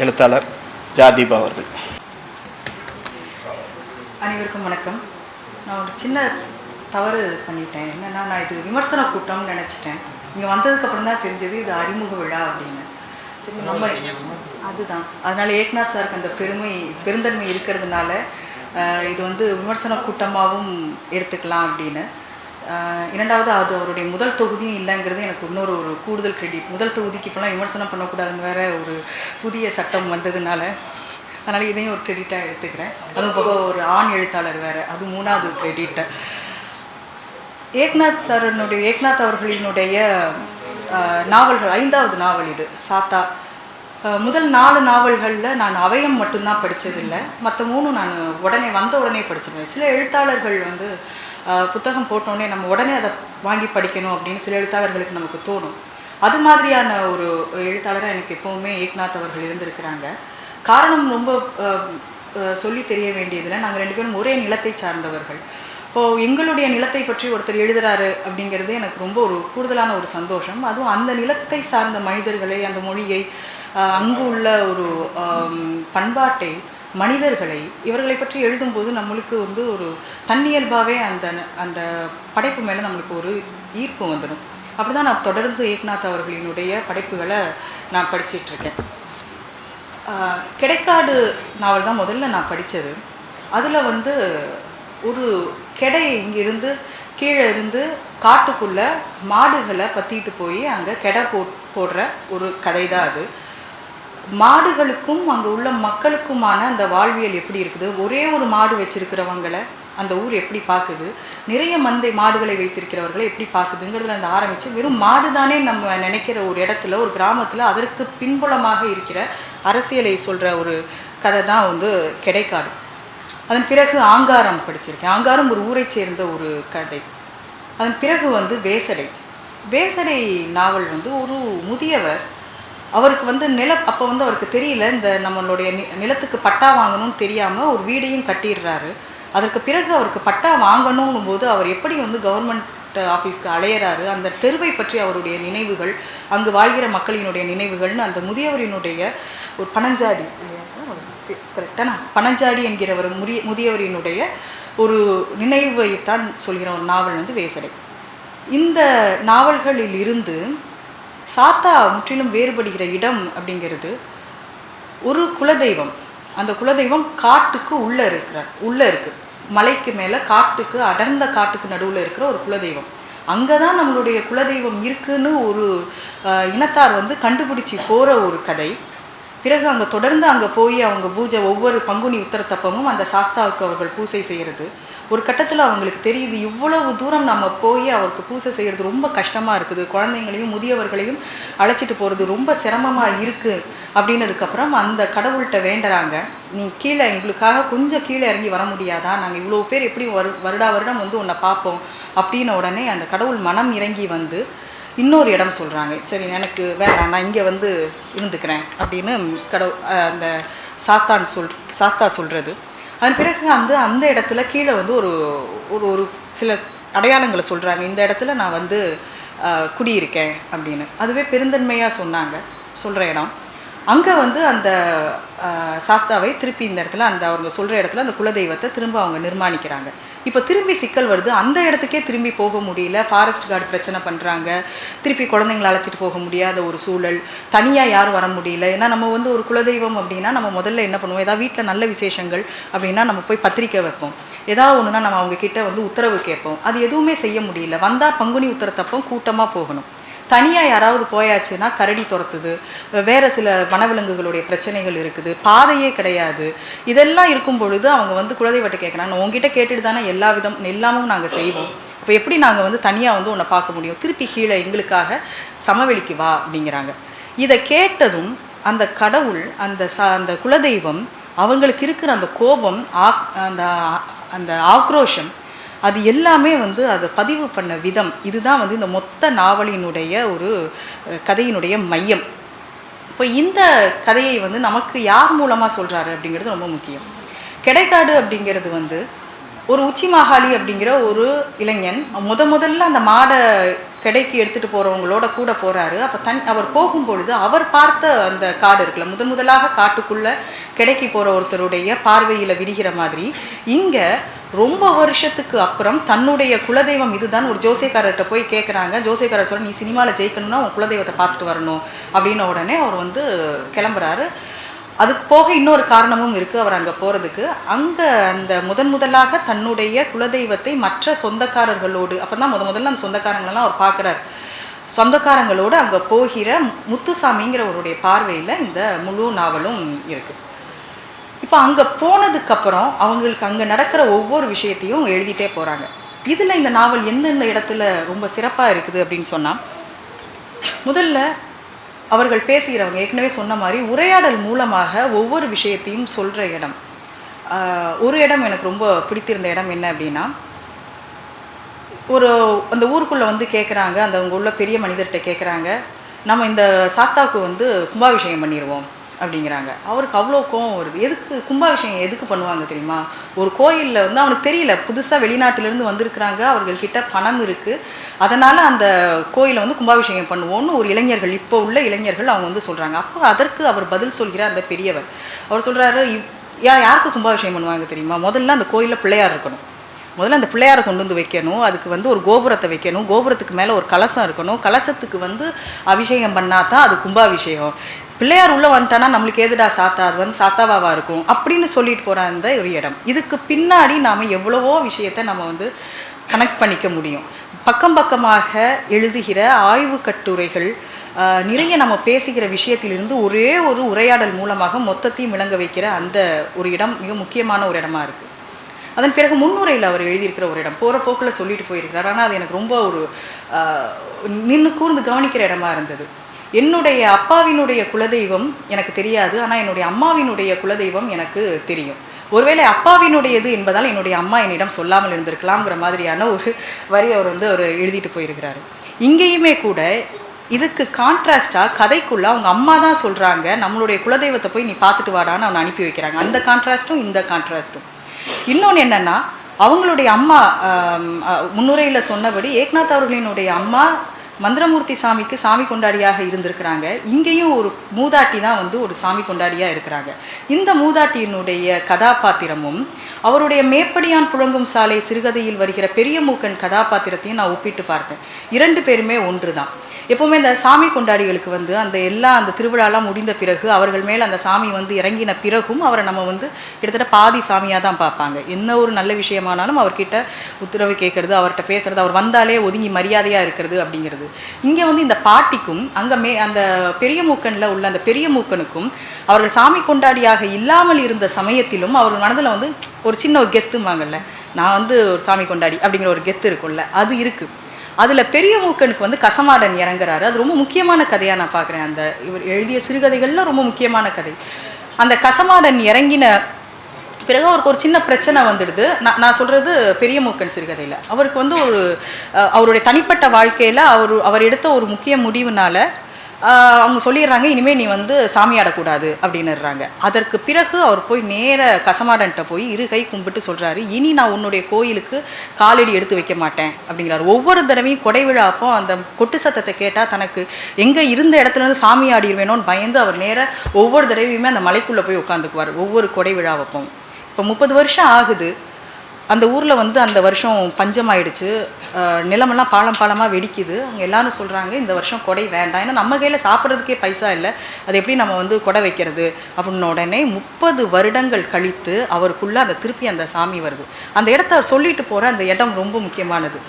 எழுத்தாளர் ஜாதீபா அவர்கள். அனைவருக்கும் வணக்கம். நான் ஒரு சின்ன தவறு பண்ணிட்டேன். என்னன்னா நான் இது விமர்சன கூட்டம்னு நினச்சிட்டேன். இங்கே வந்ததுக்கப்புறம் தான் தெரிஞ்சது இது அறிமுக விழா அப்படின்னு. சரி நம்ம அதுதான். அதனால ஏக்நாத் சாருக்கு அந்த பெருமை பெருந்தன்மை இருக்கிறதுனால இது வந்து விமர்சன கூட்டமாகவும் எடுத்துக்கலாம் அப்படின்னு. இரண்டாவது அது அவருடைய முதல் தொகுதியும் இல்லைங்கிறது எனக்கு இன்னொரு ஒரு கூடுதல் கிரெடிட் முதல் தொகுதிக்கு இப்போலாம் விமர்சனம் பண்ணக்கூடாதுன்னு வேற ஒரு புதிய சட்டம் வந்ததுனால அதனால் இதையும் ஒரு கிரெடிட்டாக எடுத்துக்கிறேன். அதுவும் போக ஒரு ஆண் எழுத்தாளர் வேறு அது மூணாவது கிரெடிட்டை ஏக்நாத் சாரனுடைய ஏக்நாத் அவர்களினுடைய நாவல்கள் ஐந்தாவது நாவல் இது சாத்தா. முதல் நாலு நாவல்களில் நான் அவயம் மட்டும்தான் படித்ததில்லை மற்ற மூணும் நான் உடனே வந்த உடனே படிச்சிருவேன். சில எழுத்தாளர்கள் வந்து புத்தகம் போட்டோடனே நம்ம உடனே அதை வாங்கி படிக்கணும் அப்படின்னு சில எழுத்தாளர்களுக்கு நமக்கு தோணும். அது மாதிரியான ஒரு எழுத்தாளராக எனக்கு எப்போவுமே ஏக்நாத் அவர்கள் இருந்திருக்கிறாங்க. காரணம் ரொம்ப சொல்லி தெரிய வேண்டியதில் நாங்கள் ரெண்டு பேரும் ஒரே நிலத்தை சார்ந்தவர்கள். இப்போது எங்களுடைய நிலத்தை பற்றி ஒருத்தர் எழுதுறாரு அப்படிங்கிறது எனக்கு ரொம்ப ஒரு கூடுதலான ஒரு சந்தோஷம். அதுவும் அந்த நிலத்தை சார்ந்த மனிதர்களை அந்த மொழியை அங்கு உள்ள ஒரு பண்பாட்டை மனிதர்களை இவர்களை பற்றி எழுதும்போது நம்மளுக்கு வந்து ஒரு தன்னியல்பாகவே அந்த அந்த படைப்பு மேலே நம்மளுக்கு ஒரு ஈர்ப்பு வந்துடும். அப்படி தான் நான் தொடர்ந்து ஏக்நாத் அவர்களினுடைய படைப்புகளை நான் படிச்சிட்ருக்கேன். கிடைக்காடு நாவல் தான் முதல்ல நான் படித்தது அதில் வந்து ஒரு கெடை இங்கிருந்து கீழே இருந்து காட்டுக்குள்ளே மாடுகளை பற்றிட்டு போய் அங்கே கெடை போ போடுற ஒரு கதை தான் அது. மாடுகளுக்கும் அங்கே உள்ள மக்களுக்குமான அந்த வாழ்வியல் எப்படி இருக்குது? ஒரே ஒரு மாடு வச்சிருக்கிறவங்களை அந்த ஊர் எப்படி பார்க்குது நிறைய மந்தை மாடுகளை வைத்திருக்கிறவர்களை எப்படி பார்க்குதுங்கிறதுல அந்த ஆரம்பித்து வெறும் மாடு தானே நம்ம நினைக்கிற ஒரு இடத்துல ஒரு கிராமத்தில் அதற்கு பின்புலமாக இருக்கிற அரசியலை சொல்கிற ஒரு கதை தான் வந்து கிடைக்காது. அதன் பிறகு ஆங்காரம் படிச்சிருக்கேன். ஆங்காரம் ஒரு ஊரை சேர்ந்த ஒரு கதை. அதன் பிறகு வந்து வேசடை. வேசடை நாவல் வந்து ஒரு முதியவர் அவருக்கு வந்து நில அப்போ வந்து அவருக்கு தெரியல இந்த நம்மளுடைய நி நிலத்துக்கு பட்டா வாங்கணும்னு தெரியாமல் ஒரு வீடையும் கட்டிடுறாரு. அதற்கு பிறகு அவருக்கு பட்டா வாங்கணுங்கும் போது அவர் எப்படி வந்து கவர்மெண்ட் ஆஃபீஸ்க்கு அலையிறாரு அந்த தெருவை பற்றி அவருடைய நினைவுகள் அங்கு வாழ்கிற மக்களினுடைய நினைவுகள்னு அந்த முதியவரினுடைய ஒரு பனஞ்சாடி இல்லையா கரெக்டானா பனஞ்சாடி என்கிற ஒரு முறிய முதியவரினுடைய ஒரு நினைவைத்தான் சொல்கிற ஒரு நாவல் வந்து வேசடை. இந்த நாவல்களில் இருந்து சாத்தா முற்றிலும் வேறுபடுகிற இடம் அப்படிங்கிறது ஒரு குலதெய்வம். அந்த குலதெய்வம் காட்டுக்கு உள்ளே இருக்கிறார். உள்ளே இருக்குது மலைக்கு மேலே காட்டுக்கு அடர்ந்த காட்டுக்கு நடுவில் இருக்கிற ஒரு குலதெய்வம். அங்கே தான் நம்மளுடைய குலதெய்வம் இருக்குன்னு ஒரு இனத்தார் வந்து கண்டுபிடிச்சி போகிற ஒரு கதை. பிறகு அங்கே தொடர்ந்து அங்கே போய் அவங்க பூஜை ஒவ்வொரு பங்குனி உத்தரத்தப்பமும் அந்த சாஸ்தாவுக்கு அவர்கள் பூஜை செய்கிறது ஒரு கட்டத்தில் அவங்களுக்கு தெரியுது இவ்வளவு தூரம் நம்ம போய் அவருக்கு பூசை செய்கிறது ரொம்ப கஷ்டமாக இருக்குது. குழந்தைங்களையும் முதியவர்களையும் அழைச்சிட்டு போகிறது ரொம்ப சிரமமாக இருக்குது அப்படின்னதுக்கப்புறம் அந்த கடவுள்கிட்ட வேண்டுறாங்க நீ கீழே எங்களுக்காக கொஞ்சம் கீழே இறங்கி வர முடியாதா? நாங்கள் இவ்வளோ பேர் எப்படி வரு வருடா வருடம் வந்து உன்னை பார்ப்போம்? அப்படின்ன உடனே அந்த கடவுள் மனம் இறங்கி வந்து இன்னொரு இடம் சொல்கிறாங்க சரி எனக்கு வேண்டாம் நான் இங்கே வந்து இருந்துக்கிறேன். அப்படின்னு கடவு அந்த சாஸ்தான் சொல் சாஸ்தா சொல்கிறது அதன் பிறகு வந்து அந்த இடத்துல கீழே வந்து ஒரு ஒரு ஒரு சில அடையாளங்களை சொல்கிறாங்க இந்த இடத்துல நான் வந்து குடியிருக்கேன் அப்படின்னு. அதுவே பெருந்தன்மையாக சொன்னாங்க. சொல்கிற இடம். அங்கே வந்து அந்த சாஸ்தாவை திருப்பி இந்த இடத்துல அந்த அவங்க சொல்கிற இடத்துல அந்த குலதெய்வத்தை திரும்ப அவங்க நிர்மாணிக்கிறாங்க. இப்போ திரும்பி சிக்கல் வருது. அந்த இடத்துக்கே திரும்பி போக முடியல. ஃபாரஸ்ட் கார்டு பிரச்சனை பண்ணுறாங்க திருப்பி குழந்தைங்களை அழைச்சிட்டு போக முடியாத ஒரு சூழல். தனியாக யாரும் வர முடியல. ஏன்னா நம்ம வந்து ஒரு குலதெய்வம் அப்படின்னா நம்ம முதல்ல என்ன பண்ணுவோம்? ஏதாவது வீட்டில் நல்ல விசேஷங்கள் அப்படின்னா நம்ம போய் பத்திரிக்கை வைப்போம். ஏதாவது ஒன்றுனா நம்ம அவங்கக்கிட்ட வந்து உத்தரவு கேட்போம். அது எதுவுமே செய்ய முடியல. வந்தால் பங்குனி உத்தரத்தப்போ கூட்டமாக போகணும். தனியாக யாராவது போயாச்சுன்னா கரடி துரத்துது வேறு சில வனவிலங்குகளுடைய பிரச்சனைகள் இருக்குது பாதையே கிடையாது. இதெல்லாம் இருக்கும் பொழுது அவங்க வந்து குலதெய்வத்தை கேட்குறாங்க. உங்ககிட்ட கேட்டுட்டு தானே எல்லா விதம் எல்லாமும் நாங்கள் செய்வோம். அப்போ எப்படி நாங்கள் வந்து தனியாக வந்து உன்னை பார்க்க முடியும்? திருப்பி கீழே எங்களுக்காக சமவெளிக்கு வா அப்படிங்கிறாங்க. இதை கேட்டதும் அந்த கடவுள் அந்த ச அந்த குலதெய்வம் அவங்களுக்கு இருக்கிற அந்த கோபம் ஆக் அந்த அந்த ஆக்ரோஷம் அது எல்லாமே வந்து அதை பதிவு பண்ண விதம். இதுதான் வந்து இந்த மொத்த நாவலினுடைய ஒரு கதையினுடைய மையம். இப்போ இந்த கதையை வந்து நமக்கு யார் மூலமாக சொல்கிறாரு அப்படிங்கிறது ரொம்ப முக்கியம். கிடைக்காடு அப்படிங்கிறது வந்து ஒரு உச்சி மாகாளி அப்படிங்கிற ஒரு இளைஞன் முத முதல்ல அந்த மாடை கடைக்கு எடுத்துகிட்டு போகிறவங்களோட கூட போகிறாரு அப்போ தன் அவர் போகும்பொழுது அவர் பார்த்த அந்த காடு இருக்குல்ல முதன் முதலாக காட்டுக்குள்ளே கிடைக்கு போகிற ஒருத்தருடைய பார்வையில் விரிகிற மாதிரி இங்கே ரொம்ப வருஷத்துக்கு அப்புறம் தன்னுடைய குலதெய்வம் இதுதான் ஒரு ஜோசியக்காரர்கிட்ட போய் கேட்குறாங்க ஜோசியக்காரர் சொல்ல நீ சினிமாவில் ஜெயிக்கணும்னா உன் குலதெய்வத்தை பார்த்துட்டு வரணும். அப்படின்ன உடனே அவர் வந்து கிளம்புறாரு. அதுக்கு போக இன்னொரு காரணமும் இருக்குது அவர் அங்கே போகிறதுக்கு அங்கே அந்த முதன் முதலாக தன்னுடைய குலதெய்வத்தை மற்ற சொந்தக்காரர்களோடு அப்போ தான் முத முதல்ல அந்த சொந்தக்காரங்களெல்லாம் அவர் பார்க்குறாரு. சொந்தக்காரங்களோடு அங்கே போகிற முத்துசாமிங்கிறவருடைய பார்வையில் இந்த முழு நாவலும் இருக்குது இப்போ அங்கே போனதுக்கப்புறம் அவங்களுக்கு அங்கே நடக்கிற ஒவ்வொரு விஷயத்தையும் எழுதிட்டே போகிறாங்க இதில் இந்த நாவல் எந்தெந்த இடத்துல ரொம்ப சிறப்பாக இருக்குது அப்படின்னு சொன்னால் முதல்ல அவர்கள் பேசுகிறவங்க ஏற்கனவே சொன்ன மாதிரி உரையாடல் மூலமாக ஒவ்வொரு விஷயத்தையும் சொல்கிற இடம். ஒரு இடம் எனக்கு ரொம்ப பிடித்திருந்த இடம் என்ன அப்படின்னா ஒரு அந்த ஊருக்குள்ளே வந்து கேட்குறாங்க அந்த அவங்க உள்ள பெரிய மனிதர்கிட்ட கேட்குறாங்க நம்ம இந்த சாத்தாவுக்கு வந்து கும்பாபிஷேகம் பண்ணிடுவோம் அப்படிங்கிறாங்க. அவருக்கு அவ்வளோ கோவம் வருது. எதுக்கு கும்பாபிஷேகம் எதுக்கு பண்ணுவாங்க தெரியுமா? ஒரு கோயிலில் வந்து அவனுக்கு தெரியல. புதுசாக வெளிநாட்டிலேருந்து வந்திருக்கிறாங்க. அவர்கள்கிட்ட பணம் இருக்குது அதனால் அந்த கோயிலை வந்து கும்பாபிஷேகம் பண்ணுவோம்னு ஒரு இளைஞர்கள் இப்போ உள்ள இளைஞர்கள் அவங்க வந்து சொல்கிறாங்க அப்போ அதற்கு அவர் பதில் சொல்கிறார் அந்த பெரியவர். அவர் சொல்கிறாரு யா யாருக்கு கும்பாபிஷேகம் பண்ணுவாங்க தெரியுமா? முதல்ல அந்த கோயிலில் பிள்ளையார் இருக்கணும். முதல்ல அந்த பிள்ளையாரை கொண்டு வந்து வைக்கணும். அதுக்கு வந்து ஒரு கோபுரத்தை வைக்கணும். கோபுரத்துக்கு மேலே ஒரு கலசம் இருக்கணும். கலசத்துக்கு வந்து அபிஷேகம் பண்ணால் தான் அது கும்பாபிஷேகம். பிள்ளையார் உள்ளே வந்துட்டானா நம்மளுக்கு எதுடா சாத்தா? அது வந்து சாத்தாவாவா இருக்கும்? அப்படின்னு சொல்லிட்டு போகிற அந்த ஒரு இடம். இதுக்கு பின்னாடி நாம் எவ்வளவோ விஷயத்தை நம்ம வந்து கனெக்ட் பண்ணிக்க முடியும். பக்கம் பக்கமாக எழுதுகிற ஆய்வு கட்டுரைகள் நிறைய நம்ம பேசுகிற விஷயத்திலிருந்து ஒரே ஒரு உரையாடல் மூலமாக மொத்தத்தையும் விளங்க வைக்கிற அந்த ஒரு இடம் மிக முக்கியமான ஒரு இடமா இருக்குது அதன் பிறகு முன்னுரையில் அவர் எழுதியிருக்கிற ஒரு இடம். போகிற போக்கில் சொல்லிட்டு போயிருக்கிறார். ஆனால் அது எனக்கு ரொம்ப ஒரு நின்று கூர்ந்து கவனிக்கிற இடமா இருந்தது. என்னுடைய அப்பாவினுடைய குலதெய்வம் எனக்கு தெரியாது. ஆனால் என்னுடைய அம்மாவினுடைய குலதெய்வம் எனக்கு தெரியும். ஒருவேளை அப்பாவினுடையது என்பதால் என்னுடைய அம்மா என்னிடம் சொல்லாமல் இருந்திருக்கலாம்ங்கிற மாதிரியான ஒரு வரி அவர் வந்து அவர் எழுதிட்டு போயிருக்கிறாரு. இங்கேயுமே கூட இதுக்கு கான்ட்ராஸ்டாக கதைக்குள்ள அவங்க அம்மா தான் சொல்கிறாங்க நம்மளுடைய குலதெய்வத்தை போய் நீ பார்த்துட்டு வாடான்னு அவனை அனுப்பி வைக்கிறாங்க. அந்த கான்ட்ராஸ்ட்டும் இந்த கான்ட்ராஸ்ட்டும் இன்னொன்று என்னென்னா அவங்களுடைய அம்மா முன்னுரையில் சொன்னபடி ஏக்நாத் அவர்களினுடைய அம்மா மந்திரமூர்த்தி சாமிக்கு சாமி கொண்டாடியாக இருந்திருக்கிறாங்க. இங்கேயும் ஒரு மூதாட்டி தான் வந்து ஒரு சாமி கொண்டாடியாக இருக்கிறாங்க. இந்த மூதாட்டியினுடைய கதாபாத்திரமும் அவருடைய மேப்படியான் புழங்கும் சாலை சிறுகதையில் வருகிற பெரிய மூக்கன் கதாபாத்திரத்தையும் நான் ஒப்பிட்டு பார்த்தேன். இரண்டு பேருமே ஒன்று தான் எப்போவுமே இந்த சாமி கொண்டாடிகளுக்கு வந்து அந்த எல்லா அந்த திருவிழாலாம் முடிந்த பிறகு அவர்கள் மேல் அந்த சாமி வந்து இறங்கின பிறகும் அவரை நம்ம வந்து கிட்டத்தட்ட பாதி சாமியாக தான் பார்ப்பாங்க. என்ன ஒரு நல்ல விஷயமானாலும் அவர்கிட்ட உத்தரவு கேட்கறது அவர்கிட்ட பேசுறது அவர் வந்தாலே ஒதுங்கி மரியாதையாக இருக்கிறது அப்படிங்கிறது. இங்கே வந்து இந்த பாட்டிக்கும் அங்கே மே அந்த பெரிய மூக்கனில் உள்ள அந்த பெரிய மூக்கனுக்கும் அவர்கள் சாமி கொண்டாடியாக இல்லாமல் இருந்த சமயத்திலும் அவர் மனதில் வந்து ஒரு ஒரு சின்ன ஒரு கெத்துமாங்கல்ல நான் வந்து ஒரு சாமி கொண்டாடி அப்படிங்கிற ஒரு கெத்து இருக்கும்ல அது இருக்குது அதில் பெரிய மூக்கனுக்கு வந்து கசமாடன் இறங்குறாரு. அது ரொம்ப முக்கியமான கதையாக நான் பார்க்குறேன் அந்த இவர் எழுதிய சிறுகதைகளில் ரொம்ப முக்கியமான கதை. அந்த கசமாடன் இறங்கின பிறகு அவருக்கு ஒரு சின்ன பிரச்சனை வந்துடுது. நான் நான் சொல்கிறது பெரிய மூக்கன் சிறுகதையில். அவருக்கு வந்து ஒரு அவருடைய தனிப்பட்ட வாழ்க்கையில் அவர் அவர் எடுத்த ஒரு முக்கிய முடிவுனால அவங்க சொல்லிடுறாங்க இனிமேல் நீ வந்து சாமி ஆடக்கூடாது அப்படின்னுறாங்க அதற்கு பிறகு அவர் போய் நேர கசமாடன்ட்ட போய் இரு கை கும்பிட்டு சொல்கிறாரு இனி நான் உன்னுடைய கோயிலுக்கு காலடி எடுத்து வைக்க மாட்டேன் அப்படிங்கிறாரு. ஒவ்வொரு தடவையும் கொடை விழா அப்போ அந்த கொட்டு சத்தத்தை கேட்டால் தனக்கு எங்கே இருந்த இடத்துல இருந்து சாமி ஆடிடுவேணும்னு பயந்து அவர் நேர ஒவ்வொரு தடவையுமே அந்த மலைக்குள்ளே போய் உட்காந்துக்குவார் ஒவ்வொரு கொடை விழாவப்போ இப்போ முப்பது வருஷம் ஆகுது அந்த ஊரில் வந்து அந்த வருஷம் பஞ்சம் ஆயிடுச்சு நிலமெல்லாம் பாலம் பாலமாக வெடிக்குது. அவங்க எல்லாரும் சொல்கிறாங்க இந்த வருஷம் கொடை வேண்டாம். ஏன்னா நம்ம கையில் சாப்பிட்றதுக்கே பைசா இல்லை. அது எப்படி நம்ம வந்து கொடை வைக்கிறது? அப்படின்ன உடனே முப்பது வருடங்கள் கழித்து அவருக்குள்ளே அந்த திருப்பி அந்த சாமி வருது. அந்த இடத்த அவர் சொல்லிட்டு போகிற அந்த இடம் ரொம்ப முக்கியமானது.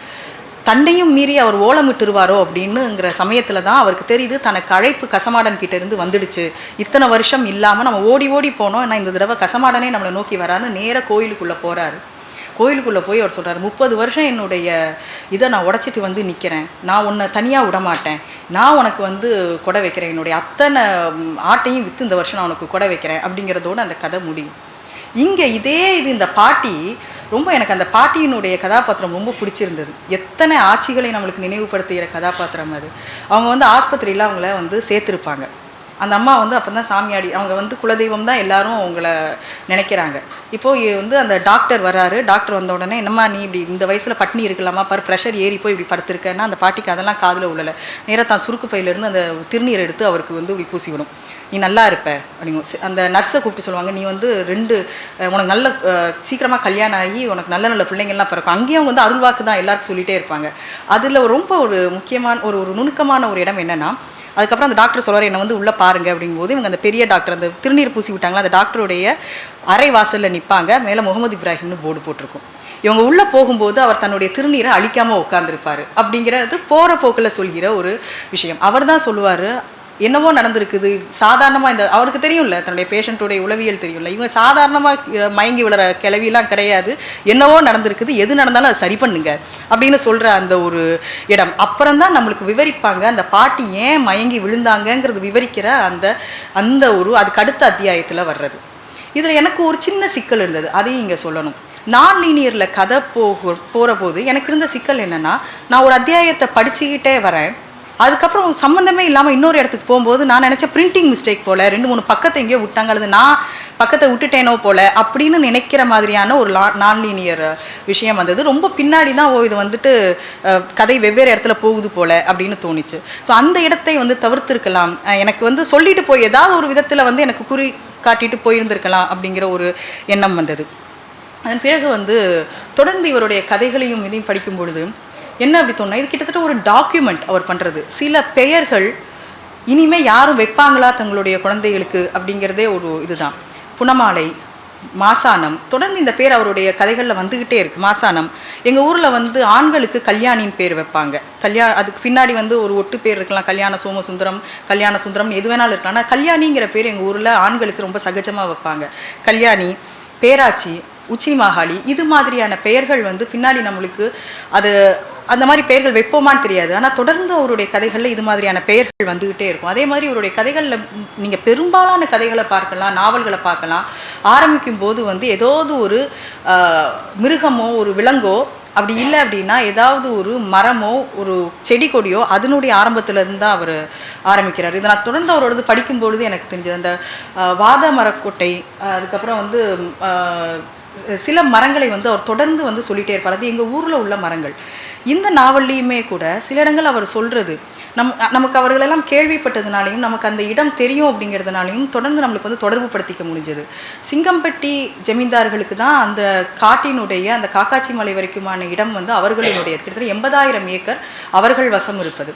தன்னையும் மீறி அவர் ஓலமிட்டுருவாரோ அப்படின்னுங்கிற சமயத்தில் தான் அவருக்கு தெரியுது தனக்கு அழைப்பு கசமாடன் கிட்டேருந்து வந்துடுச்சு. இத்தனை வருஷம் இல்லாமல் நம்ம ஓடி ஓடி போனோம். ஆனால் இந்த தடவை கசமாடனே நம்மளை நோக்கி வரான்னு நேராக கோயிலுக்குள்ளே போகிறாரு கோயிலுக்குள்ளே போய் அவர் சொல்கிறார் முப்பது வருஷம் என்னுடைய இதை நான் உடச்சிட்டு வந்து நிற்கிறேன் நான் உன்னை தனியாக விட மாட்டேன் நான் உனக்கு வந்து கொடை வைக்கிறேன். என்னுடைய அத்தனை ஆட்டையும் விற்று இந்த வருஷம் நான் உனக்கு கொடை வைக்கிறேன். அப்படிங்கிறதோட அந்த கதை முடியும். இங்கே இதே இது இந்த பாட்டி ரொம்ப எனக்கு அந்த பாட்டியினுடைய கதாபாத்திரம் ரொம்ப பிடிச்சிருந்தது. எத்தனை ஆட்சிகளை நம்மளுக்கு நினைவுபடுத்துகிற கதாபாத்திரம் அது. அவங்க வந்து ஆஸ்பத்திரியில் அவங்கள வந்து சேர்த்துருப்பாங்க. அந்த அம்மா வந்து அப்போ தான் சாமியாடி அவங்க வந்து குலதெய்வம் தான் எல்லாரும் அவங்கள நினைக்கிறாங்க. இப்போது வந்து அந்த டாக்டர் வராரு டாக்டர் வந்த உடனே என்னம்மா நீ இப்படி இந்த வயசில் பட்னி இருக்கலாமா? பர் ப்ரெஷர் ஏறி போய் இப்படி படுத்திருக்கேன்னா அந்த பாட்டிக்கு அதெல்லாம் காதில் உள்ளலை நேராக தான் சுருக்கு பையிலேருந்து அந்த திருநீர் எடுத்து அவருக்கு வந்து இப்படி பூசி விடும். நீ நல்லா இருப்ப அப்படிங்கும் அந்த நர்ஸை கூப்பிட்டு சொல்லுவாங்க நீ வந்து ரெண்டு உனக்கு நல்ல சீக்கிரமாக கல்யாணம் ஆகி உனக்கு நல்ல நல்ல பிள்ளைங்கள்லாம் பிறக்கும். அங்கேயும் வந்து அருள்வாக்கு தான் எல்லாருக்கும் சொல்லிட்டே இருப்பாங்க. அதில் ரொம்ப ஒரு முக்கியமான ஒரு ஒரு நுணுக்கமான ஒரு இடம் என்னன்னா அதுக்கப்புறம் அந்த டாக்டர் சொல்கிறார் என்னை வந்து உள்ளே பாருங்க அப்படிங்கும்போது இவங்க அந்த பெரிய டாக்டர் அந்த திருநீர் பூசி விட்டாங்களா அந்த டாக்டருடைய அரை வாசலில் நிற்பாங்க மேலே முகமது இப்ராஹிம்னு போர்டு போட்டிருக்கும். இவங்க உள்ளே போகும்போது அவர் தன்னுடைய திருநீரை அழிக்காமல் உட்காந்துருப்பாரு அப்படிங்கிறது போகிற போக்கில் சொல்கிற ஒரு விஷயம். அவர் தான் சொல்லுவார் என்னவோ நடந்திருக்குது. சாதாரணமாக இந்த அவருக்கு தெரியும்ல தன்னுடைய பேஷண்ட்டுடைய உளவியல் தெரியும்ல. இவங்க சாதாரணமாக மயங்கி விழுற கிளவிலாம் கிடையாது. என்னவோ நடந்திருக்குது. எது நடந்தாலும் அதை சரி பண்ணுங்க. அப்படின்னு சொல்கிற அந்த ஒரு இடம். அப்புறம் தான் நம்மளுக்கு விவரிப்பாங்க அந்த பாட்டி ஏன் மயங்கி விழுந்தாங்கங்கிறது விவரிக்கிற அந்த அந்த ஒரு அதுக்கு அடுத்த அத்தியாயத்தில் வர்றது. இதில் எனக்கு ஒரு சின்ன சிக்கல் இருந்தது. அதையும் இங்கே சொல்லணும். நான் லீனியரில் கதை போக போகிற போது எனக்கு இருந்த சிக்கல் என்னென்னா நான் ஒரு அத்தியாயத்தை படிச்சுக்கிட்டே வரேன். அதுக்கப்புறம் சம்மந்தமே இல்லாமல் இன்னொரு இடத்துக்கு போகும்போது நான் நினச்ச பிரிண்டிங் மிஸ்டேக் போல் ரெண்டு மூணு பக்கத்தை எங்கேயோ விட்டாங்க. அல்லது நான் பக்கத்தை விட்டுட்டேனோ போல அப்படின்னு நினைக்கிற மாதிரியான ஒரு லா நான் லீனியர் விஷயம் வந்தது. ரொம்ப பின்னாடி தான் ஓ இது வந்துட்டு கதை வெவ்வேறு இடத்துல போகுது போல அப்படின்னு தோணுச்சு. ஸோ அந்த இடத்தை வந்து தவிர்த்துருக்கலாம். எனக்கு வந்து சொல்லிட்டு போய் ஏதாவது ஒரு விதத்தில் வந்து எனக்கு குறி காட்டிட்டு போயிருந்திருக்கலாம் அப்படிங்கிற ஒரு எண்ணம் வந்தது. அதன் பிறகு வந்து தொடர்ந்து இவருடைய கதைகளையும் இதையும் படிக்கும் பொழுது என்ன அப்படி தோணும் இது கிட்டத்தட்ட ஒரு டாக்குமெண்ட் அவர் பண்ணுறது சில பெயர்கள் இனிமே யாரும் வைப்பாங்களா தங்களுடைய குழந்தைகளுக்கு அப்படிங்கிறதே ஒரு இதுதான். புனமாலை மாசானம் தொடர்ந்து இந்த பேர் அவருடைய கதைகளில் வந்துக்கிட்டே இருக்குது மாசானம். எங்கள் ஊரில் வந்து ஆண்களுக்கு கல்யாணின்னு பேர் வைப்பாங்க. கல்யா அதுக்கு பின்னாடி வந்து ஒரு ஒட்டு பேர் இருக்கலாம். கல்யாண சோமசுந்தரம் கல்யாண சுந்தரம் எது வேணாலும் இருக்கலாம். ஆனால் கல்யாணிங்கிற பேர் எங்கள் ஊரில் ஆண்களுக்கு ரொம்ப சகஜமாக வைப்பாங்க. கல்யாணி பேராச்சி உச்சி மாகாளி இது மாதிரியான பெயர்கள் வந்து பின்னாடி நம்மளுக்கு அது அந்த மாதிரி பெயர்கள் வைப்போமான்னு தெரியாது. ஆனால் தொடர்ந்து அவருடைய கதைகளில் இது மாதிரியான பெயர்கள் வந்துக்கிட்டே இருக்கும். அதே மாதிரி அவருடைய கதைகளில் நீங்கள் பெரும்பாலான கதைகளை பார்க்கலாம் நாவல்களை பார்க்கலாம். ஆரம்பிக்கும் போது வந்து ஏதாவது ஒரு மிருகமோ ஒரு விலங்கோ அப்படி இல்லை அப்படின்னா ஏதாவது ஒரு மரமோ ஒரு செடி கொடியோ அதனுடைய ஆரம்பத்துல இருந்து தான் அவர் ஆரம்பிக்கிறார். இதை நான் தொடர்ந்து அவரோடது படிக்கும்பொழுது எனக்கு தெரிஞ்சது. அந்த வாத மரக்கொட்டை அதுக்கப்புறம் வந்து சில மரங்களை வந்து அவர் தொடர்ந்து வந்து சொல்லிகிட்டே இருப்பார். அது எங்கள் ஊரில் உள்ள மரங்கள். இந்த நாவல்லையுமே கூட சில இடங்கள் அவர் சொல்கிறது நம் நமக்கு அவர்களெல்லாம் கேள்விப்பட்டதுனாலையும் நமக்கு அந்த இடம் தெரியும் அப்படிங்கிறதுனாலையும் தொடர்ந்து நம்மளுக்கு வந்து தொடர்பு படுத்திக்க முடிஞ்சது. சிங்கம்பட்டி ஜமீன்தார்களுக்கு தான் அந்த காட்டினுடைய அந்த காக்காச்சி மலை வரைக்குமான இடம் வந்து அவர்களினுடைய. கிட்டத்தட்ட எண்பதாயிரம் ஏக்கர் அவர்கள் வசம் இருப்பது.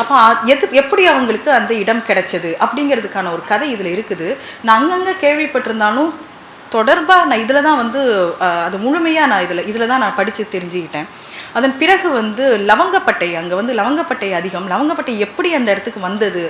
அப்போ எது எப்படி அவங்களுக்கு அந்த இடம் கிடைச்சது அப்படிங்கிறதுக்கான ஒரு கதை இதில் இருக்குது. நான் அங்கங்கே கேள்விப்பட்டிருந்தாலும் தொடர்பாக நான் இதில் தான் வந்து அது முழுமையாக நான் இதில் இதில் தான் நான் படித்து தெரிஞ்சுக்கிட்டேன். அதன் பிறகு வந்து லவங்கப்பட்டை அங்கே வந்து லவங்கப்பட்டை அதிகம். லவங்கப்பட்டை எப்படி அந்த இடத்துக்கு வந்தது?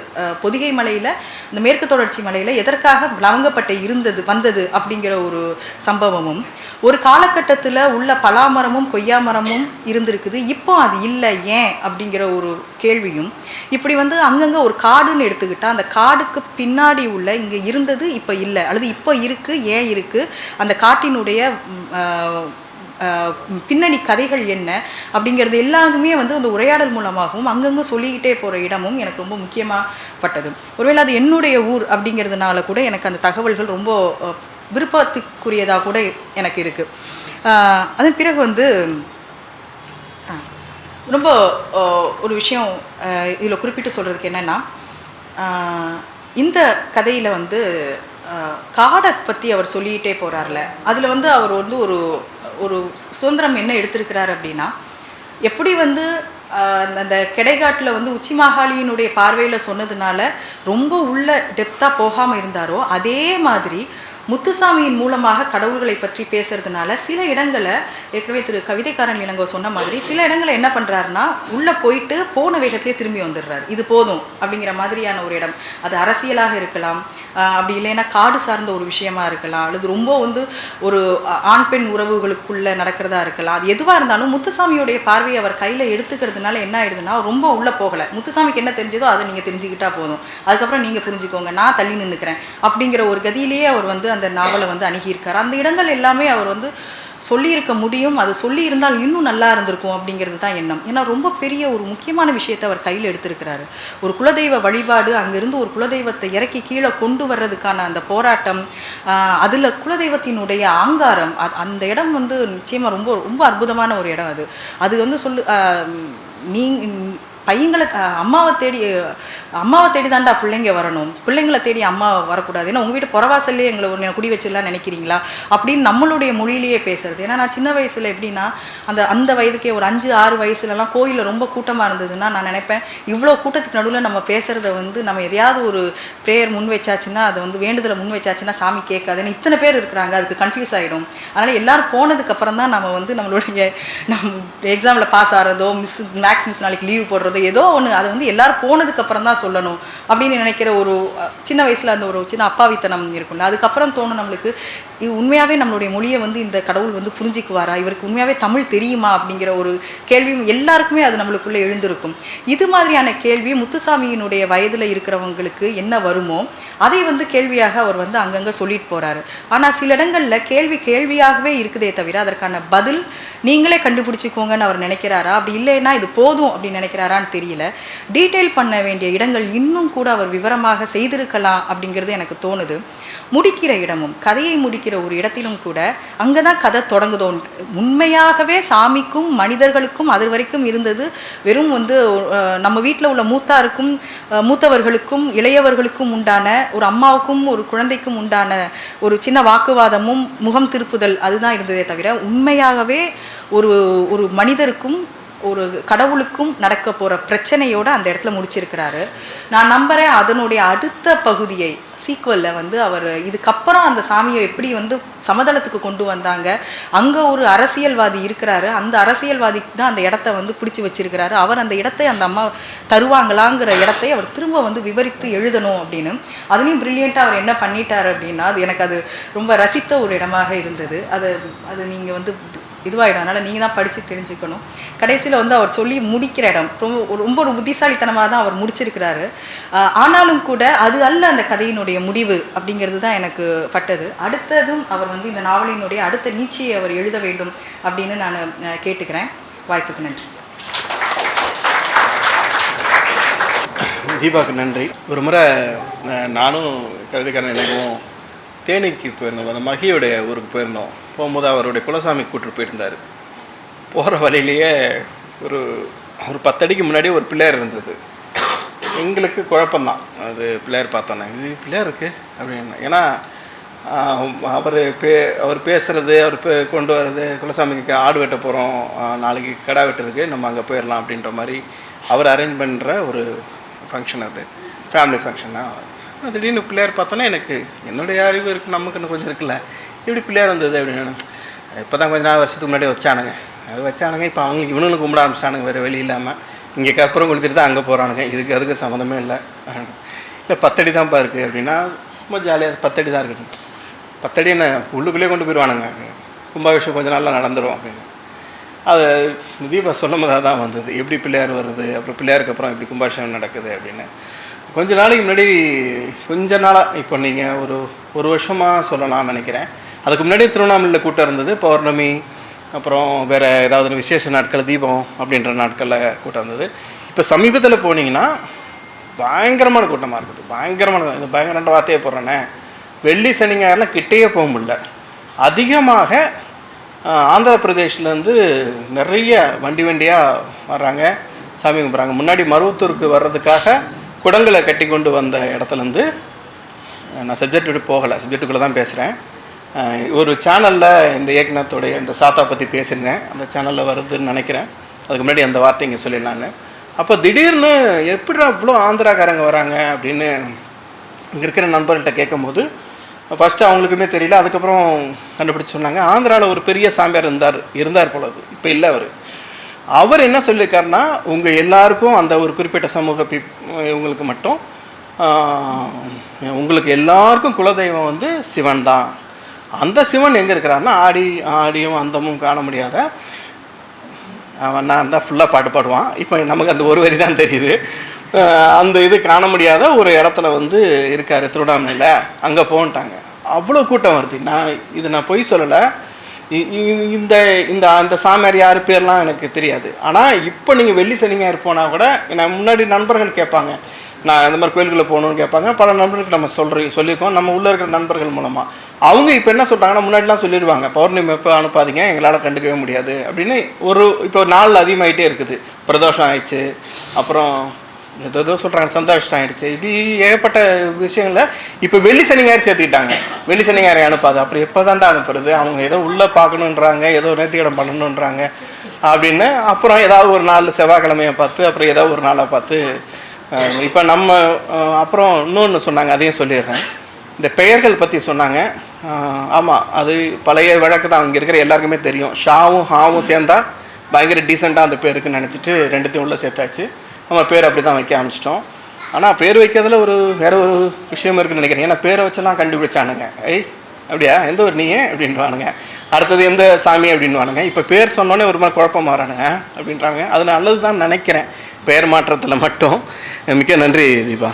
பொதிகை மலையில் இந்த மேற்கு தொடர்ச்சி மலையில் எதற்காக லவங்கப்பட்டை இருந்தது வந்தது அப்படிங்கிற ஒரு சம்பவமும் ஒரு காலகட்டத்தில் உள்ள பலாமரமும் கொய்யா மரமும் இருந்திருக்குது. இப்போ அது இல்லை ஏன்? அப்படிங்கிற ஒரு கேள்வியும் இப்படி வந்து அங்கங்கே ஒரு காடுன்னு எடுத்துக்கிட்டால் அந்த காடுக்கு பின்னாடி உள்ள இங்கே இருந்தது இப்போ இல்லை. அல்லது இப்போ இருக்குது ஏன் இருக்குது அந்த காட்டினுடைய பின்னணி கதைகள் என்ன அப்படிங்கிறது எல்லாருமே வந்து அந்த உரையாடல் மூலமாகவும் அங்கங்கே சொல்லிக்கிட்டே போகிற இடமும் எனக்கு ரொம்ப முக்கியமாகப்பட்டது ஒருவேளை அது என்னுடைய ஊர் அப்படிங்கிறதுனால கூட எனக்கு அந்த தகவல்கள் ரொம்ப விருப்பத்துக்குரியதாக கூட எனக்கு இருக்குது அதன் பிறகு வந்து ரொம்ப ஒரு விஷயம் இதில் குறிப்பிட்டு சொல்கிறதுக்கு என்னென்னா இந்த கதையில் வந்து காடை பற்றி அவர் சொல்லிக்கிட்டே போகிறார்ல அதில் வந்து அவர் வந்து ஒரு ஒரு சு- சுதந்திரம் என்ன எடுத்திருக்கிறார் அப்படின்னா எப்படி வந்து அந்த- அந்த வந்து உச்சி மாகாளியினுடைய பார்வையில் சொன்னதுனால ரொம்ப உள்ள டெப்த்தாக போகாமல் இருந்தாரோ அதே மாதிரி முத்துசாமியின் மூலமாக கடவுள்களை பற்றி பேசுறதுனால சில இடங்களை ஏற்கனவே திரு கவிதைக்காரன் இளங்கோ சொன்ன மாதிரி சில இடங்களை என்ன பண்ணுறாருன்னா உள்ளே போயிட்டு போன வேகத்திலே திரும்பி வந்துடுறாரு. இது போதும் அப்படிங்கிற மாதிரியான ஒரு இடம். அது அரசியலாக இருக்கலாம் அப்படி இல்லைன்னா காடு சார்ந்த ஒரு விஷயமா இருக்கலாம் அல்லது ரொம்ப வந்து ஒரு ஆண் பெண் உறவுகளுக்குள்ளே நடக்கிறதா இருக்கலாம். அது எதுவாக இருந்தாலும் முத்துசாமியுடைய பார்வையை அவர் கையில் எடுத்துக்கிறதுனால என்ன ஆயிடுதுன்னா ரொம்ப உள்ளே போகலை. முத்துசாமிக்கு என்ன தெரிஞ்சதோ அதை நீங்கள் தெரிஞ்சுக்கிட்டா போதும். அதுக்கப்புறம் நீங்கள் புரிஞ்சுக்கோங்க நான் தள்ளி நின்றுக்கிறேன் அப்படிங்கிற ஒரு கதியிலேயே அவர் வந்து அந்த நாவலை வந்து அணுகியிருக்கார். அந்த இடங்கள் எல்லாமே அவர் வந்து சொல்லியிருக்க முடியும். அது சொல்லியிருந்தால் இன்னும் நல்லா இருந்திருக்கும் அப்படிங்கிறது தான் எண்ணம். ஏன்னா ரொம்ப பெரிய ஒரு முக்கியமான விஷயத்தை அவர் கையில் எடுத்திருக்கிறாரு. ஒரு குலதெய்வ வழிபாடு அங்கிருந்து ஒரு குலதெய்வத்தை இறக்கி கீழே கொண்டு வர்றதுக்கான அந்த போராட்டம் அதில் குலதெய்வத்தினுடைய ஆங்காரம் அது அந்த இடம் வந்து நிச்சயமாக ரொம்ப ரொம்ப அற்புதமான ஒரு இடம் அது. அது வந்து சொல்லு நீ பையங்களை அம்மாவை தேடி அம்மாவை தேடி தாண்டா பிள்ளைங்க வரணும். பிள்ளைங்களை தேடி அம்மா வரக்கூடாது. ஏன்னா உங்கள் வீட்டு புறவாசல்லே எங்களை ஒன்று குடி வச்சிடலாம் நினைக்கிறீங்களா? அப்படின்னு நம்மளுடைய மொழியிலேயே பேசுறது. ஏன்னா நான் சின்ன வயசில் எப்படின்னா அந்த அந்த வயதுக்கே ஒரு அஞ்சு ஆறு வயசுலலாம் கோயிலில் ரொம்ப கூட்டமாக இருந்ததுன்னா நான் நினைப்பேன் இவ்வளோ கூட்டத்துக்கு நடுவில் நம்ம பேசுகிறத வந்து நம்ம எதையாவது ஒரு ப்ரேயர் முன் வச்சாச்சுன்னா அதை வந்து வேண்டுதலை முன் வச்சாச்சுன்னா சாமி கேட்காதுன்னு இத்தனை பேர் இருக்கிறாங்க. அதுக்கு கன்ஃபியூஸ் ஆகிடும் அதனால் எல்லோரும் போனதுக்கப்புறம் தான் நம்ம வந்து நம்மளுடைய நம்ம எக்ஸாமில் பாஸ் ஆகிறதோ மிஸ் மேக்ஸ் மிஸ் நாளைக்கு லீவ் போடுறதோ ஏதோ ஒன்று அதை வந்து எல்லாரும் போனதுக்கு அப்புறம் தான் சொல்லணும் அப்படின்னு நினைக்கிற ஒரு சின்ன வயசில் அந்த ஒரு சின்ன அப்பாவித்தனம் இருக்கும்ல. அதுக்கப்புறம் தோணும் நம்மளுக்கு இது உண்மையாகவே நம்மளுடைய மொழியை வந்து இந்த கடவுள் வந்து புரிஞ்சிக்குவாரா? இவருக்கு உண்மையாகவே தமிழ் தெரியுமா? அப்படிங்கிற ஒரு கேள்வியும் எல்லாருக்குமே அது நம்மளுக்குள்ளே எழுந்திருக்கும். இது மாதிரியான கேள்வி முத்துசாமியினுடைய வயதில் இருக்கிறவங்களுக்கு என்ன வருமோ அதை வந்து கேள்வியாக அவர் வந்து அங்கங்கே சொல்லிட்டு போகிறாரு ஆனால் சில இடங்களில் கேள்வி கேள்வியாகவே இருக்குதே தவிர அதற்கான பதில் நீங்களே கண்டுபிடிச்சிக்கோங்கன்னு அவர் நினைக்கிறாரா? அப்படி இல்லைன்னா இது போதும் அப்படின்னு நினைக்கிறாரான்னு தெரியல. டீட்டெயில் பண்ண வேண்டிய இடங்கள் இன்னும் கூட அவர் விவரமாக செய்திருக்கலாம் அப்படிங்கிறது எனக்கு தோணுது. முடிக்கிற இடமும் கதையை முடிக்கிற ஒரு இடத்திலும் கூட அங்கே தான் கதை தொடங்குதோ. உண்மையாகவே சாமிக்கும் மனிதர்களுக்கும் அது வரைக்கும் இருந்தது. வெறும் வந்து நம்ம வீட்டில் உள்ள மூத்தாருக்கும் மூத்தவர்களுக்கும் இளையவர்களுக்கும் உண்டான ஒரு அம்மாவுக்கும் ஒரு குழந்தைக்கும் உண்டான ஒரு சின்ன வாக்குவாதமும் முகம் திருப்புதல் அதுதான் இருந்ததே தவிர உண்மையாகவே ஒரு ஒரு மனிதருக்கும் ஒரு கடவுளுக்கும் நடக்க போகிற பிரச்சனையோட அந்த இடத்துல முடிச்சிருக்கிறாரு. நான் நம்புகிறேன் அதனுடைய அடுத்த பகுதியை சீக்வலில் வந்து அவர் இதுக்கப்புறம் அந்த சாமியை எப்படி வந்து சமதளத்துக்கு கொண்டு வந்தாங்க அங்கே ஒரு அரசியல்வாதி இருக்கிறாரு அந்த அரசியல்வாதிக்கு தான் அந்த இடத்த வந்து பிடிச்சி வச்சிருக்கிறாரு. அவர் அந்த இடத்தை அந்த அம்மா தருவாங்களாங்கிற இடத்தை அவர் திரும்ப வந்து விவரித்து எழுதணும் அப்படின்னு. அதுலேயும் ப்ரில்லியண்ட்டாக அவர் என்ன பண்ணிட்டார் அப்படின்னா அது எனக்கு அது ரொம்ப ரசித்த ஒரு இடமாக இருந்தது. அது அது நீங்கள் வந்து இதுவாகிடும் அதனால் நீங்கள் தான் படித்து தெரிஞ்சுக்கணும். கடைசியில் வந்து அவர் சொல்லி முடிக்கிற இடம். ரொம்ப ஒரு- ரொம்ப ஒரு புத்திசாலித்தனமாக தான் அவர் முடிச்சிருக்கிறாரு. ஆனாலும் கூட அது அல்ல அந்த கதையினுடைய முடிவு அப்படிங்கிறது தான் எனக்கு பட்டது. அடுத்ததும் அவர் வந்து இந்த நாவலினுடைய அடுத்த நீச்சியை அவர் எழுத வேண்டும் அப்படின்னு நான் கேட்டுக்கிறேன். வாய்ப்புக்கு நன்றி. தீபாவுக்கு நன்றி. ஒரு முறை நானும் கவிதைக்காரன் எனக்கும் தேனிக்கு போயிருந்தோம். அந்த மகியோடைய ஊருக்கு போயிருந்தோம். போகும்போது அவருடைய குலசாமி கூட்டு போயிருந்தார். போகிற வழியிலேயே ஒரு ஒரு பத்தடிக்கு முன்னாடி ஒரு பிள்ளையார் இருந்தது. எங்களுக்கு குழப்பம்தான். அது பிள்ளையார் பார்த்தோன்னே இது பிள்ளையார் இருக்குது அப்படின்னு. ஏன்னா அவர் பே அவர் பேசுகிறது அவர் பே கொண்டு வர்றது குலசாமிக்கு ஆடு வெட்ட போகிறோம் நாளைக்கு கடா வெட்டுறதுக்கு நம்ம அங்கே போயிடலாம் அப்படின்ற மாதிரி அவர் அரேஞ்ச் பண்ணுற ஒரு ஃபங்க்ஷன் அது. ஃபேமிலி ஃபங்க்ஷனாக திடீர்னு பிள்ளையார் பார்த்தோன்னே எனக்கு என்னுடைய அறிவு இருக்குது நமக்கு இன்னும் கொஞ்சம் இருக்குல்ல. இப்படி பிள்ளையார் வந்தது அப்படின்னு இப்போ தான் கொஞ்சம் நாள் வருஷத்துக்கு முன்னாடி வச்சானுங்க. அது வச்சானுங்க இப்போ அவங்க இவனுக்கு கும்பிட ஆரம்பிச்சானுங்க வேறு வழி இல்லாமல் இங்கே கற்பூரம் கொளுத்திட்டு தான் அங்கே போகிறானுங்க இதுக்கு அதுக்கு சம்மந்தமே இல்லை. இல்லை பத்தடி தான்ப்பா இருக்குது அப்படின்னா ரொம்ப ஜாலியாக பத்தடி தான் இருக்குது பத்தடி என்ன உள்ளுக்குள்ளேயே கொண்டு போயிடுவானுங்க கும்பாபிஷேகம் கொஞ்சம் நாளில் நடந்துடும் அப்படின்னு. அது தீபா சொல்லும் போது தான் வந்தது. எப்படி பிள்ளையார் வருது அப்புறம் பிள்ளையாருக்கு அப்புறம் எப்படி கும்பாபிஷேகம் நடக்குது அப்படின்னு. கொஞ்ச நாளைக்கு முன்னாடி கொஞ்ச நாளாக இப்போ நீங்கள் ஒரு ஒரு வருஷமாக சொல்லலாம்னு நினைக்கிறேன். அதுக்கு முன்னாடி திருவண்ணாமலையில் கூட்டம் இருந்தது பௌர்ணமி அப்புறம் வேறு ஏதாவது விசேஷ நாட்கள் தீபம் அப்படின்ற நாட்களில் கூட்டம் இருந்தது. இப்போ சமீபத்தில் போனீங்கன்னா பயங்கரமான கூட்டமாக இருக்குது. பயங்கரமான இது பயங்கரன்ற வார்த்தையை போடுறேனே. வெள்ளி சனி ஞாயிறுலாம் கிட்டேயே போக முடியல. அதிகமாக ஆந்திர பிரதேஷ்லேருந்து நிறைய வண்டி வண்டியாக வர்றாங்க சாமி கும்பிட்றாங்க. முன்னாடி மருவத்தூருக்கு வர்றதுக்காக குடங்களை கட்டி கொண்டு வந்த இடத்துலேருந்து நான் சப்ஜெக்ட் விட்டு போகலை. சப்ஜெக்ட்டுக்குள்ளே தான் பேசுகிறேன் ஒரு சேனலில் இந்த ஏக்நாத்தோடைய இந்த சாத்தா பற்றி பேசியிருந்தேன். அந்த சேனலில் வருதுன்னு நினைக்கிறேன். அதுக்கு முன்னாடி அந்த வார்த்தை இங்கே சொல்லிடலான்னு. அப்போ திடீர்னு எப்படிடா இவ்வளோ ஆந்திராக்காரங்க வராங்க அப்படின்னு இங்கே இருக்கிற நண்பர்கள்ட்ட கேட்கும்போது ஃபஸ்ட்டு அவங்களுக்குமே தெரியல. அதுக்கப்புறம் கண்டுபிடிச்சி சொன்னாங்க. ஆந்திராவில் ஒரு பெரிய சாமியார் இருந்தார் இருந்தார் போல அது. இப்போ இல்லை அவர். அவர் என்ன சொல்லியிருக்காருன்னா உங்கள் எல்லாருக்கும் அந்த ஒரு குறிப்பிட்ட சமூக பீப் இவங்களுக்கு மட்டும் உங்களுக்கு எல்லாருக்கும் குலதெய்வம் வந்து சிவன் தான். அந்த சிவன் எங்கே இருக்கிறாருன்னா ஆடி ஆடியும் அந்தமும் காண முடியாத அவன் நான் தான் ஃபுல்லாக பாட்டு பாடுவான். இப்போ நமக்கு அந்த ஒரு வரி தான் தெரியுது. அந்த இது காண முடியாத ஒரு இடத்துல வந்து இருக்கார் திருவண்ணாமலையில். அங்கே போன்ட்டாங்க. அவ்வளோ கூட்டம் வருது. நான் இது நான் பொய் சொல்லலை. இந்த இந்த அந்த சாமியார் யார் பேர்லாம் எனக்கு தெரியாது. ஆனால் இப்போ நீங்கள் வெள்ளி சனிஞாயிறு போனால் கூட நான் முன்னாடி நண்பர்கள் கேட்பாங்க. நான் இந்த மாதிரி கோயில்களை போகணும்னு கேட்பாங்க. பல நண்பர்களுக்கு நம்ம சொல்கிற சொல்லியிருக்கோம். நம்ம உள்ளே இருக்கிற நண்பர்கள் மூலமாக அவங்க இப்போ என்ன சொல்கிறாங்கன்னா முன்னாடிலாம் சொல்லிடுவாங்க. பௌர்ணமி எப்போ அனுப்பாதீங்க? எங்களால் கண்டுக்கவே முடியாது. அப்படின்னு ஒரு இப்போ நாள் அதிகமாகிட்டே இருக்குது. பிரதோஷம் ஆயிடுச்சு. அப்புறம் ஏதோ ஏதோ சொல்கிறாங்க சந்தோஷம் ஆயிடுச்சு இப்படி ஏகப்பட்ட விஷயங்களை இப்போ வெள்ளி சனி ஞாயிறு சேர்த்துக்கிட்டாங்க. வெள்ளி சனி ஞாயிறு அனுப்பாது. அப்புறம் எப்போ தாண்டா அனுப்புறது? அவங்க ஏதோ உள்ளே பார்க்கணுன்றாங்க ஏதோ நேர்த்திக்கடம் பண்ணணுன்றாங்க அப்படின்னு. அப்புறம் ஏதாவது ஒரு நாள் செவ்வாய்க்கிழமையை பார்த்து அப்புறம் ஏதாவது ஒரு நாளை பார்த்து இப்போ நம்ம அப்புறம் இன்னொன்று சொன்னாங்க அதையும் சொல்லிடுறேன். இந்த பெயர்கள் பற்றி சொன்னாங்க. ஆமாம் அது பழைய வழக்கு தான். அங்கே இருக்கிற எல்லாருக்குமே தெரியும். ஷாவும் ஹாவும் சேர்ந்தா பயங்கர டீசெண்டாக அந்த பேருக்குன்னு நினச்சிட்டு ரெண்டுத்தையும் உள்ளே சேர்த்தாச்சு. நம்ம பேர் அப்படி தான் வைக்க ஆரம்பிச்சிட்டோம். ஆனால் பேர் வைக்கிறதுல ஒரு வேற ஒரு விஷயம் இருக்குன்னு நினைக்கிறேன். ஏன்னா பேரை வச்செல்லாம் கண்டுபிடிச்சானுங்க. ஏய் அப்படியா? எந்த ஒரு நீயே அப்படின்வானுங்க அடுத்தது எந்த சாமி? அப்படின்வானுங்க இப்போ பேர் சொன்னோன்னே ஒரு மாதிரி குழப்பம் மாறானுங்க அப்படின்றாங்க. அது நல்லது தான் நினைக்கிறேன். பெயர் மாற்றத்தில் மட்டும். மிக்க நன்றி தீபா.